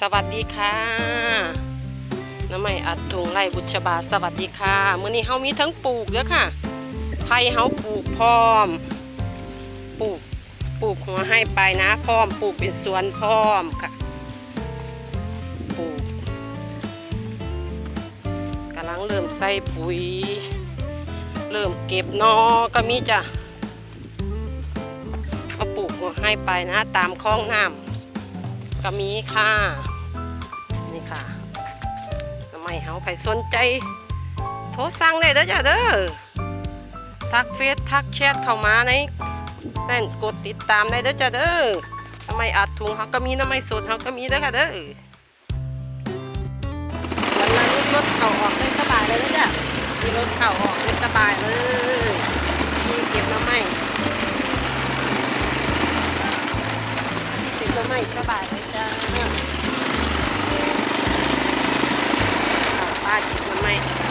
สวัสดีค่ะน้ำไม่อัดถุงไร่บุชบาสวัสดีค่ะมื้อนี้เฮามีทั้งปลูกเด้อค่ะไผ่เฮาปลูกพร้อม ปลูกปลูกหัวให้ไปนะพร้อมปลูกเป็นสวนพร้อมค่ะปลูกกำลังเริ่มใส่ปุ๋ย เริ่มเก็บนอก็มีจ้ะก็ปลูกหัวให้ไปนะ ตามคลองน้ำ ก็มีค่ะ นี่ค่ะทำไมเฮาไปสนใจ โทรสั่งได้เด้อจ้ะเด้อ ทักเฟซทักแชทเข้ามาในนั่นกดติดตามได้เด้อจ้ะเด้อทำไมอัดถุงเขาก็มีน้ำไม่สดเขาก็มีเด้อค่ะเด้อวันนั้นรถเข่าออกได้สบายเลยเด้อจ้ะมีรถเข่าออกได้สบายเลย ที่เก็บน้ำไม่สบายเลยจ้าป้าเก็บน้ำไม่